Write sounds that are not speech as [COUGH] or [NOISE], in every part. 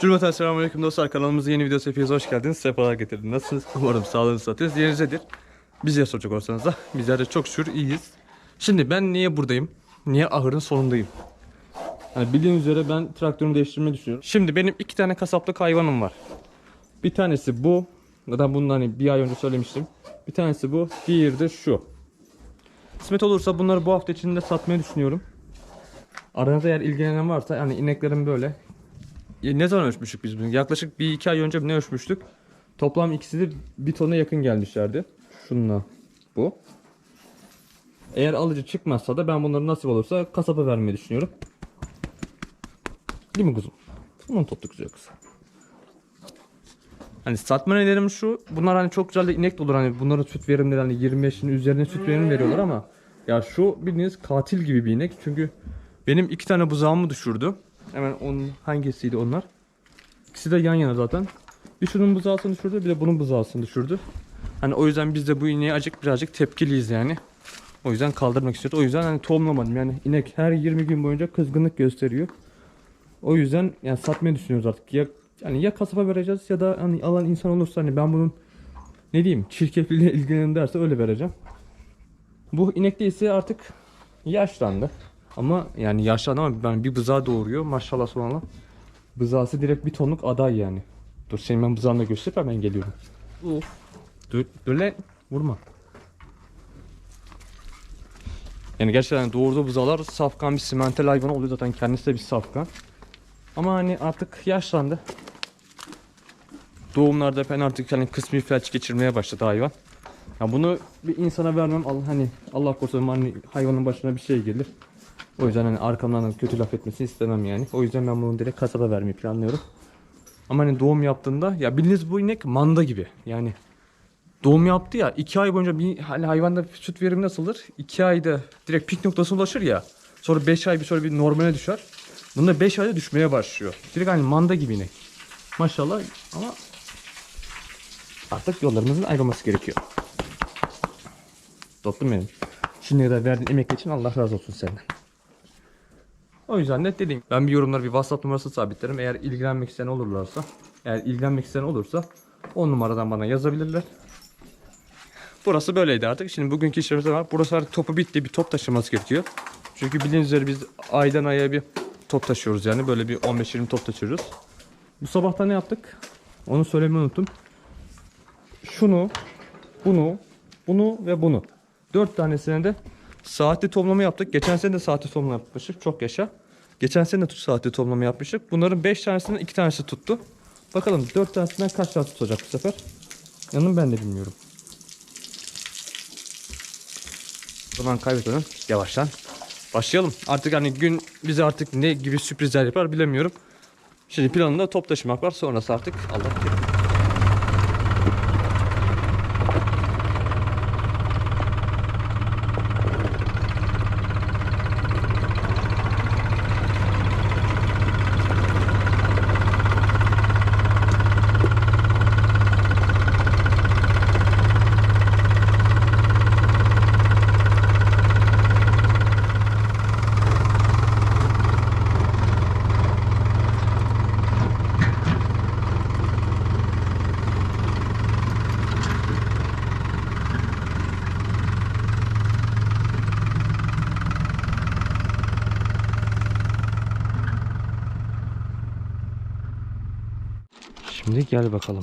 Cümleten selamünaleyküm dostlar kanalımızın yeni videosu hepiniz hoş geldiniz. Sefalar getirdiniz. Nasılsınız? Umarım sağlığınız satıyoruz. Yerinizdedir. Bize soracak olsanız da bizler de çok şükür iyiyiz. Şimdi ben niye buradayım? Niye ahırın sonundayım? Hani bildiğiniz üzere ben traktörümü değiştirmeyi düşünüyorum. Şimdi benim iki tane kasaplık hayvanım var. Bir tanesi bu. Zaten bunu hani bir ay önce söylemiştim. Bir tanesi bu. Diğeri de şu. Kısmet olursa bunları bu hafta içinde satmayı düşünüyorum. Aranızda eğer ilgilenen varsa yani ineklerim böyle. Ya ne zaman ölçmüştük biz bunu? Yaklaşık bir iki ay önce ne ölçmüştük? Toplam ikisi de bir tona yakın gelmişlerdi. Şununla bu. Eğer alıcı çıkmazsa da ben bunları nasip olursa kasaba vermeyi düşünüyorum. Değil mi kuzum? Bunu tuttuk güzel kız. Hani satma nedenim şu. Bunlar hani çok güzel de inek de olur. Hani bunların süt verimleri hani 25'in üzerine süt verimi veriyorlar ama ya şu bildiğiniz katil gibi bir inek. Çünkü benim iki tane buzağımı düşürdü. Hemen onun hangisiydi onlar? İkisi de yan yana zaten. Bir şunun buzağısını düşürdü bir de bunun buzağısını düşürdü. Hani o yüzden biz de bu ineğe acık birazcık tepkiliyiz yani. O yüzden kaldırmak istiyoruz. O yüzden hani tohumlamadım. Yani inek her 20 gün boyunca kızgınlık gösteriyor. O yüzden yani satmayı düşünüyoruz artık. Ya yani ya kasaba vereceğiz ya da hani alan insan olursa hani ben bunun ne diyeyim çirkefliğiyle [LAUGHS] ilgilenen derse öyle vereceğim. Bu inek de ise artık yaşlandı. Ama yani yaşlandı ama ben bir bızağı doğuruyor maşallah sonra. Bızağısı direkt bir tonluk aday yani. Dur senin ben bızağını da gösterip hemen geliyorum. Uf. Dur, dur lan. Vurma. Yani gerçekten doğurduğu buzağlar safkan bir simental hayvan oluyor zaten kendisi de bir safkan. Ama hani artık yaşlandı. Doğumlarda ben artık hani kısmi felç geçirmeye başladı hayvan. Ya bunu bir insana vermem Allah hani Allah korusun hani hayvanın başına bir şey gelir. O yüzden hani arkamdan da kötü laf etmesini istemem yani. O yüzden ben bunu direkt kasaba vermeyi planlıyorum. Ama hani doğum yaptığında ya bildiğiniz bu inek manda gibi. Yani doğum yaptı ya iki ay boyunca bir hani hayvanda süt verimi nasıldır? İki ayda direkt pik noktasına ulaşır ya. Sonra 5 ay bir sonra bir normale düşer. Bunda 5 ayda düşmeye başlıyor. Direkt hani manda gibi inek. Maşallah ama artık yollarımızın ayrılması gerekiyor. Dostum benim. Şimdiye kadar verdiğin emek için Allah razı olsun senden. O yüzden de dediğim ben bir yorumlara bir WhatsApp numarası sabitlerim. Eğer ilgilenmek isteyen olurlarsa, eğer ilgilenmek isteyen olursa o numaradan bana yazabilirler. Burası böyleydi artık. Şimdi bugünkü işlerimiz var. Burası artık topu bitti. Bir top taşıması gerekiyor. Çünkü bildiğiniz üzere biz aydan aya bir top taşıyoruz yani. Böyle bir 15-20 top taşıyoruz. Bu sabahta ne yaptık? Onu söylemeyi unuttum. Şunu, bunu, bunu ve bunu. Dört tanesine de saatli toplama yaptık. Geçen sene de saatli toplama yapmıştık. Çok yaşa. Geçen sene de saatli toplama yapmıştık. Bunların beş tanesinden iki tanesi tuttu. Bakalım dört tanesinden kaç tane tutacak bu sefer? Yanım ben de bilmiyorum. Zaman kaybetmeden yavaştan başlayalım. Artık hani gün bize artık ne gibi sürprizler yapar bilemiyorum. Şimdi planında top taşımak var. Sonrası artık Allah Şimdi gel bakalım.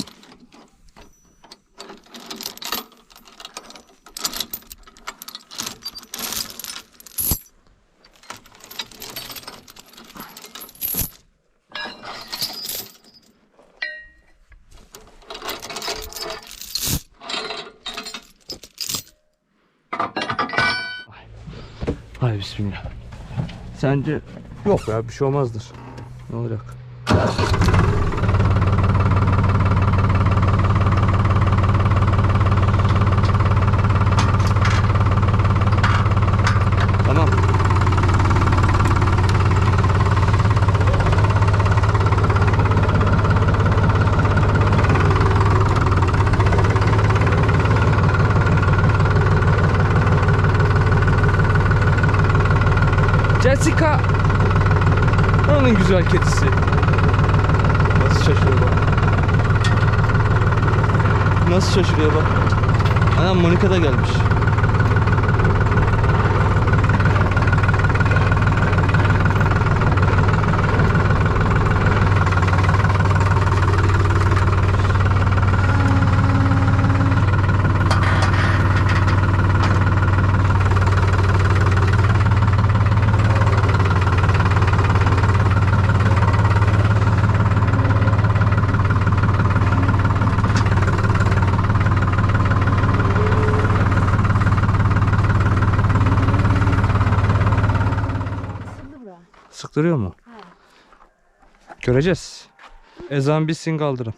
Hay bismillah. Sence yok ya bir şey olmazdır. Ne olacak? Tamam. Jessica. Onun güzel kedisi. şaşırıyor bak. Nasıl şaşırıyor bak. Anam Monika da gelmiş. Sıktırıyor mu? He. Göreceğiz. Ezan bitsin kaldırın.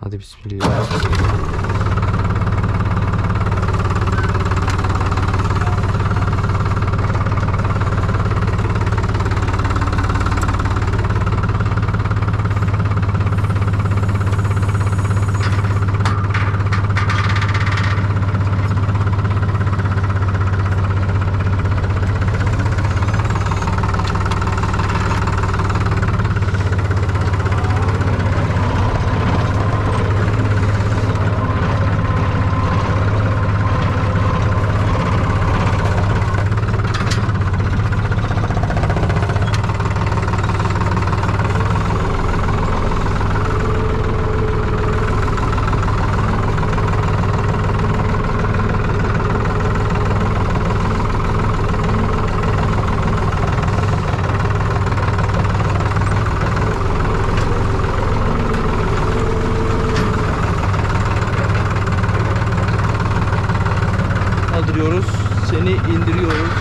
Hadi bismillah. Kaldırıyoruz. Seni indiriyoruz.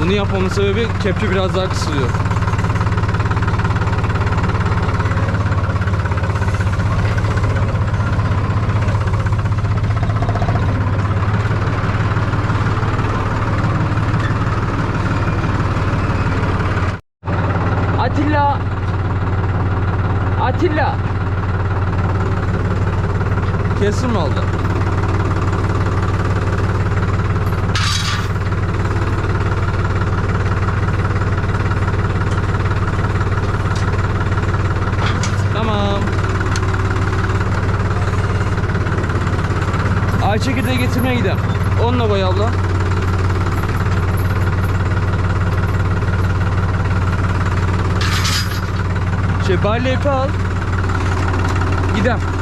Bunu yapmamın sebebi kepçe biraz daha kısılıyor. Atilla! Atilla! Kesin mi oldu? Tamam. Ay getirmeye gidelim. Onunla koy abla. Şey balya al. Gidelim.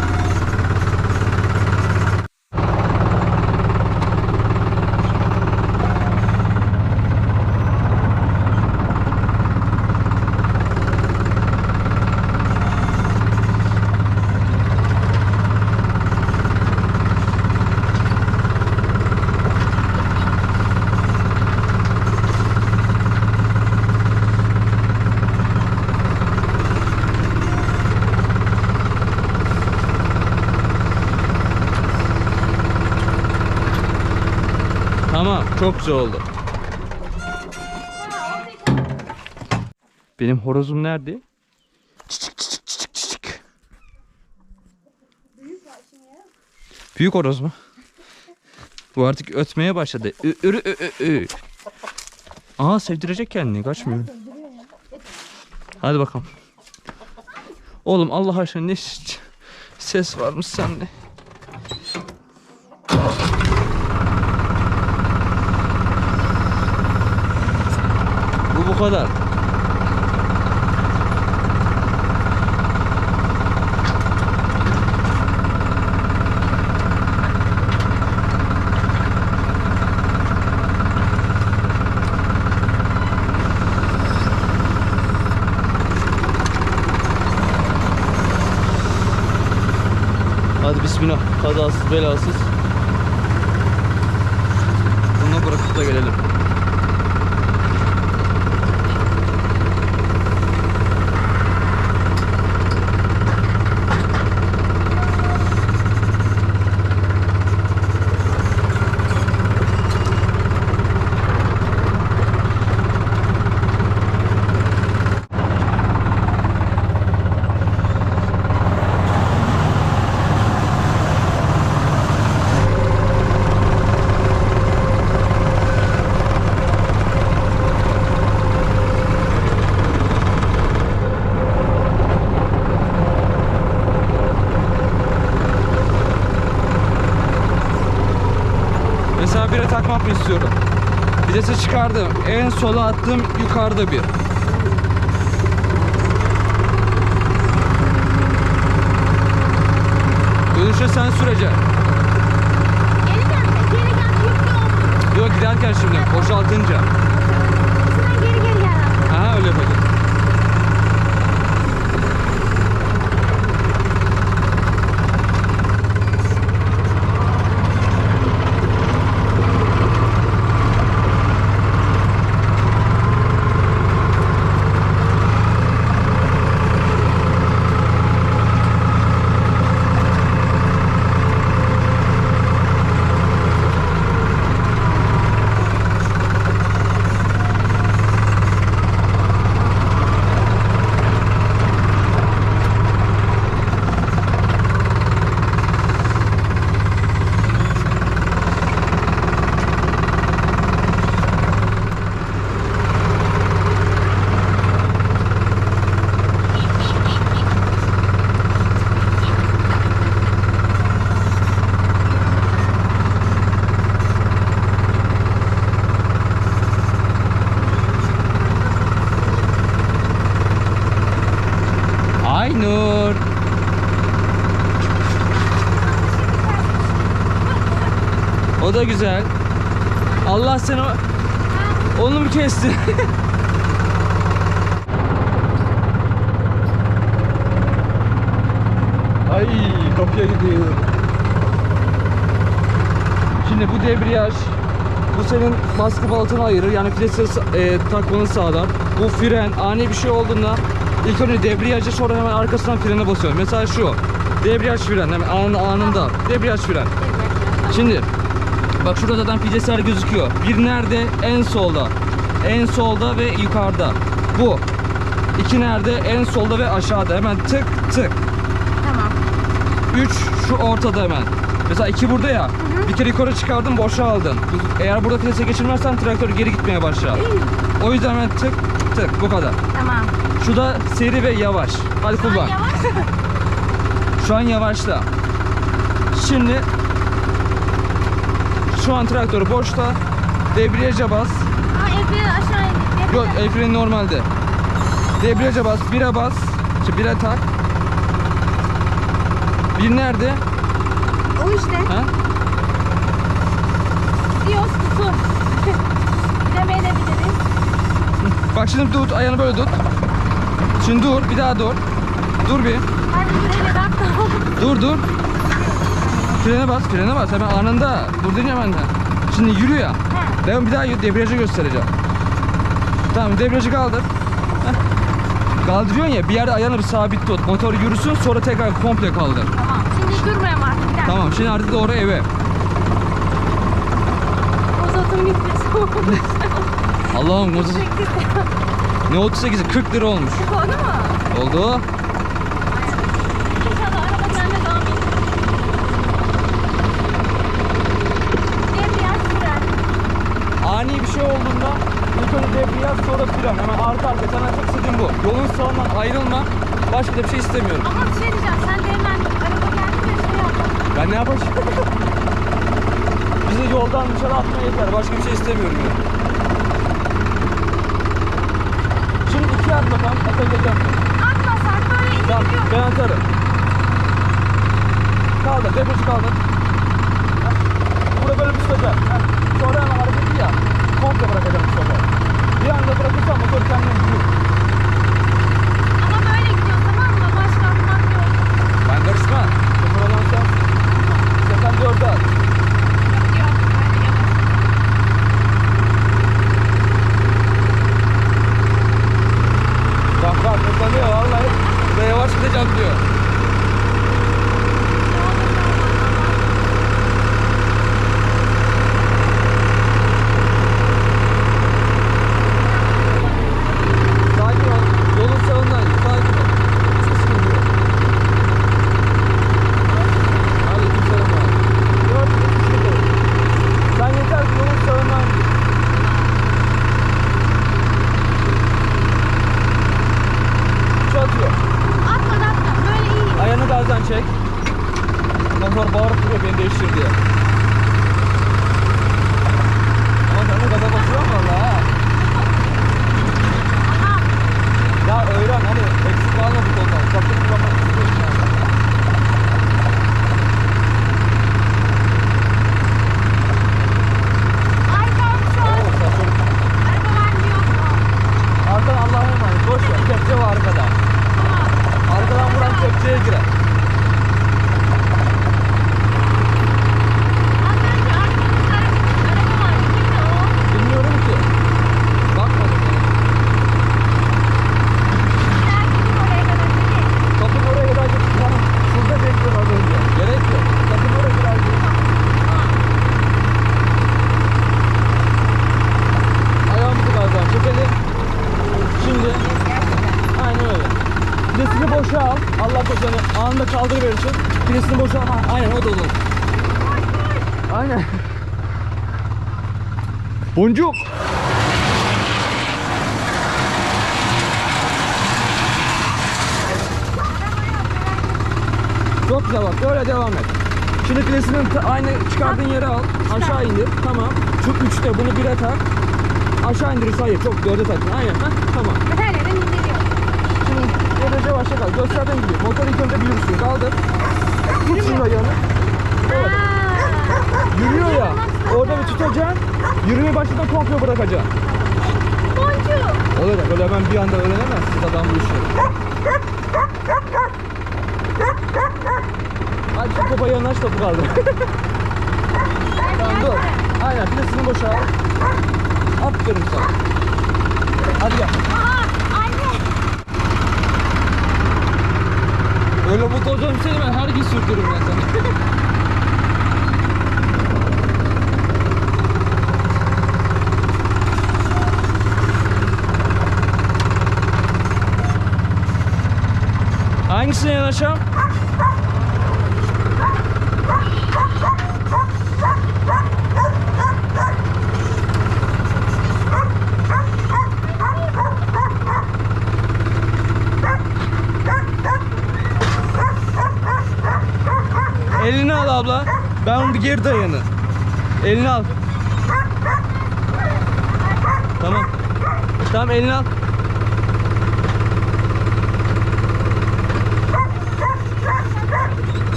Tamam, çok güzel oldu. Benim horozum nerede? Çiçik çiçik çiçik çiçik. Büyük horoz mu? Bu artık ötmeye başladı. Ü, ürü, ü, ü, ü. Aa sevdirecek kendini kaçmıyor. Hadi bakalım. Oğlum Allah aşkına ne ses varmış sende. Kadar. Hadi bismillah. Kazasız belasız. Bunu bırakıp da gelelim. Vitesi çıkardım. En sola attım. Yukarıda bir. Dönüşte sen süreceksin. Geri gelme, geri gel. Yok giderken şimdi boşaltınca. Sen geri geri gel. Aha öyle yapacağım. Ay Nur. O da güzel. Allah seni onu mu kesti? [LAUGHS] Ay kapıya gidiyor. Şimdi bu debriyaj bu senin baskı baltını ayırır yani vitesi e, takmanı sağlar. Bu fren ani bir şey olduğunda ilk önce debriyajı sonra hemen arkasından frene basıyorum. Mesela şu debriyaj fren hemen anında, anında debriyaj fren. Şimdi bak şurada zaten fidesler gözüküyor. Bir nerede? En solda. En solda ve yukarıda. Bu. İki nerede? En solda ve aşağıda. Hemen tık tık. Tamam. 3 şu ortada hemen. Mesela 2 burada ya. Bir kere yukarı çıkardın boşa aldın. Eğer burada vitese geçirmezsen traktör geri gitmeye başlar. O yüzden hemen tık tık bu kadar. Tamam. Şu da seri ve yavaş. Hadi Sen kullan. yavaş. Şu an yavaşla. Şimdi şu an traktör boşta. Debriyaja bas. Aa, Efe'yi aşağı in. Yok el freni normalde. Debriyaja bas. Bire bas. Şimdi bire tak. Bir nerede? O işte. Ha? Diyoruz tutu. [LAUGHS] Demeye de biliriz. [LAUGHS] Bak şimdi tut, ayağını böyle tut. Şimdi dur, bir daha dur. Dur bir. Hadi bak tamam. [LAUGHS] Dur dur. Frene bas, frene bas. Hemen anında. Dur diyeceğim hemen. Şimdi yürü ya. Ben bir daha debriyajı göstereceğim. Tamam, debriyajı kaldır. Heh. Kaldırıyorsun ya, bir yerde ayağını sabit tut. Motor yürüsün, sonra tekrar komple kaldır. Tamam. Şimdi durmayalım artık. Bir dakika. Tamam, şimdi artık doğru eve. Ozotun bitmesi [LAUGHS] Allah'ım o ne 38'i 40 lira olmuş. Oldu mu? Oldu. İnşallah araba bende devam edecek. Debriyaj fren. Ani bir şey olduğunda ilk önce debriyaj sonra fren. Hemen arka arka sana tek istediğim bu. Yolun sağından ayrılma. Başka da bir şey istemiyorum. Ama bir şey diyeceğim. Sen de hemen araba geldi de şey yaptın. Ben ne yapayım? Bizi yoldan dışarı atmaya yeter. Başka bir şey istemiyorum ya. Şimdi iki at bakalım. Atabileceğim. Atmasak böyle Tamam ben atarım. Kaldır. Debriyajı kaldır. Heh. Burada böyle bir tutacak. Heh. Sonra hemen hareketi ya. Komple bırakacağım sefer. Bir anda bırakırsam motor kendine gidiyor. Ama böyle gidiyor tamam mı? Başka atmak yok. Ben karışmam. Sıfır olan sen. Sen dörde at. Yok. Böyle yavaş. Bak bak hızlanıyor vallahi. Ve yavaş gideceğim diyor. Boşa al. Allah yani anında kaldırıverirsin. Birisini boşa al. Ha, aynen o da olur. Aynen. [LAUGHS] Boncuk. Çok güzel bak böyle devam et. Şimdi filesinin ta- aynı çıkardığın yere al. Aşağı indir. Tamam. Şu üçte bunu bire tak. Aşağı indir. Hayır çok dörde tak. Aynen. Heh, tamam. Her böylece başla kal. Gösterdiğim gibi. Motoru ilk önce biliyorsun. Kaldır. Tut şunu ayağını. Evet. Yürüyor ya. Orada bir tutacaksın. Yürümeyi başladan komple bırakacaksın. boncuk. Olacak. Öyle hemen bir anda öğrenemezsiniz adam bu işi. Hadi şu topa yanaş topu kaldı. tamam dur. Aynen filesini boşa al. Aferin sana. Hadi gel. Aa, anne. Öyle mutlu olacağım seni ben her gün sürdürürüm ben sana. Hangisine yanaşam? Elini al abla. Ben onu geri dayanı. Elini al. Tamam. Tamam elini al.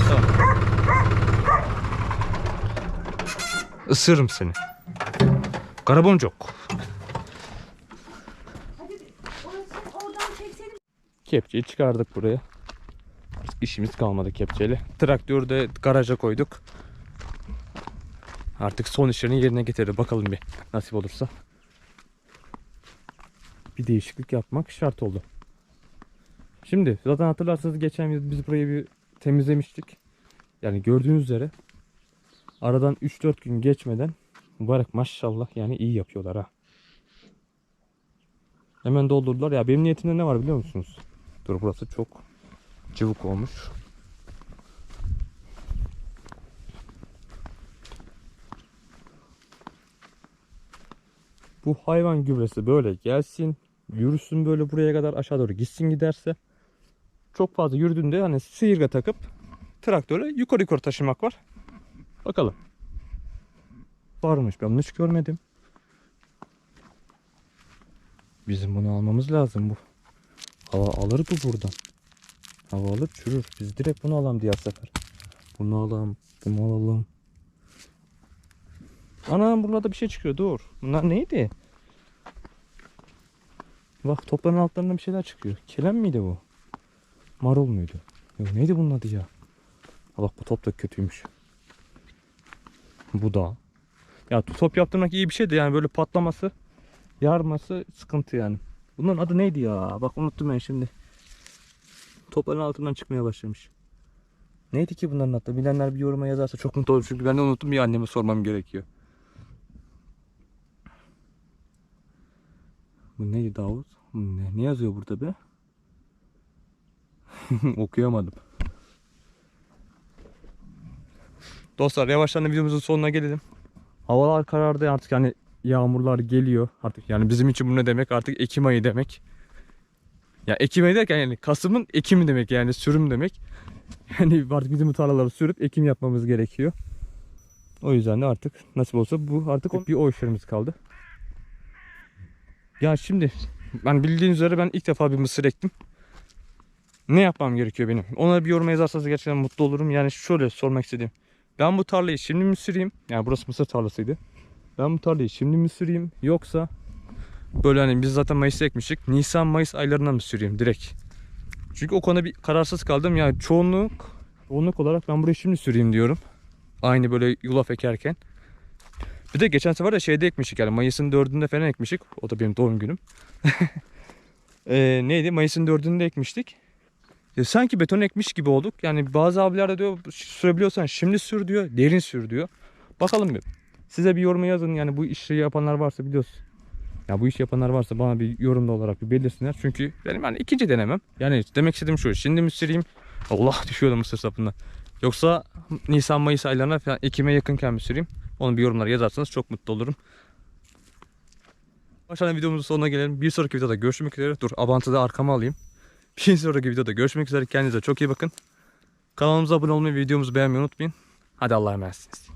Tamam. Isırırım seni. Karaboncuk. Kepçeyi çıkardık buraya. Artık işimiz kalmadı kepçeyle. Traktörü de garaja koyduk. Artık son işlerini yerine getirir. Bakalım bir nasip olursa. Bir değişiklik yapmak şart oldu. Şimdi zaten hatırlarsanız geçen yıl biz burayı bir temizlemiştik. Yani gördüğünüz üzere aradan 3-4 gün geçmeden mübarek maşallah yani iyi yapıyorlar ha. Hemen doldurdular. Ya benim niyetimde ne var biliyor musunuz? Dur burası çok cıvık olmuş. Bu hayvan gübresi böyle gelsin. Yürüsün böyle buraya kadar aşağı doğru gitsin giderse. Çok fazla yürüdüğünde hani sıyırga takıp traktörle yukarı yukarı taşımak var. Bakalım. Varmış ben hiç görmedim. Bizim bunu almamız lazım bu. Hava alır bu buradan. Hava alır çürür. Biz direkt bunu alalım diğer sefer. Bunu alalım. Bunu alalım. Ana burada bir şey çıkıyor dur. Bunlar neydi? Bak topların altlarından bir şeyler çıkıyor. Kelem miydi bu? Marul muydu? Yok neydi bunun adı ya? Bak bu top da kötüymüş. Bu da. Ya top yaptırmak iyi bir şey de yani böyle patlaması, yarması sıkıntı yani. Bunların adı neydi ya? Bak unuttum ben şimdi. Topların altından çıkmaya başlamış. Neydi ki bunların adı? Bilenler bir yoruma yazarsa çok mutlu olurum. Çünkü ben de unuttum bir anneme sormam gerekiyor. Bu neydi Davut? Ne, ne yazıyor burada be? [LAUGHS] Okuyamadım. Dostlar yavaştan videomuzun sonuna gelelim. Havalar karardı artık yani yağmurlar geliyor artık yani bizim için bu ne demek artık Ekim ayı demek. Ya Ekim ayı derken yani Kasım'ın Ekimi demek yani sürüm demek. Yani artık bizim bu tarlaları sürüp ekim yapmamız gerekiyor. O yüzden de artık nasip olsa bu artık bir o işlerimiz kaldı. Ya şimdi ben bildiğiniz üzere ben ilk defa bir mısır ektim. Ne yapmam gerekiyor benim? Ona bir yorum yazarsanız gerçekten mutlu olurum. Yani şöyle sormak istediğim. Ben bu tarlayı şimdi mi süreyim? Yani burası mısır tarlasıydı. Ben bu tarlayı şimdi mi süreyim? Yoksa böyle hani biz zaten Mayıs'ta ekmiştik. Nisan Mayıs aylarına mı süreyim direkt? Çünkü o konuda bir kararsız kaldım. Yani çoğunluk çoğunluk olarak ben burayı şimdi süreyim diyorum. Aynı böyle yulaf ekerken. Bir de geçen sefer de şeyde ekmiştik yani Mayıs'ın 4'ünde falan ekmiştik. O da benim doğum günüm. [LAUGHS] Ee, neydi? Mayıs'ın 4'ünde ekmiştik. Ya sanki beton ekmiş gibi olduk. Yani bazı abiler de diyor sürebiliyorsan şimdi sür diyor. Derin sür diyor. Bakalım bir. Size bir yorum yazın yani bu işi yapanlar varsa biliyorsun. Ya bu iş yapanlar varsa bana bir yorumda olarak bir belirsinler. Çünkü benim yani ikinci denemem. Yani demek istediğim şu. Şimdi mi süreyim? Allah [LAUGHS] düşüyordu mısır sapından. Yoksa Nisan Mayıs aylarına falan Ekim'e yakınken mi süreyim? Onu bir yorumlara yazarsanız çok mutlu olurum. Aşağıdan videomuzun sonuna gelelim. Bir sonraki videoda görüşmek üzere. Dur Abant'ı da arkama alayım. [LAUGHS] Bir sonraki videoda görüşmek üzere. Kendinize çok iyi bakın. Kanalımıza abone olmayı, videomuzu beğenmeyi unutmayın. Hadi Allah'a emanetsiniz.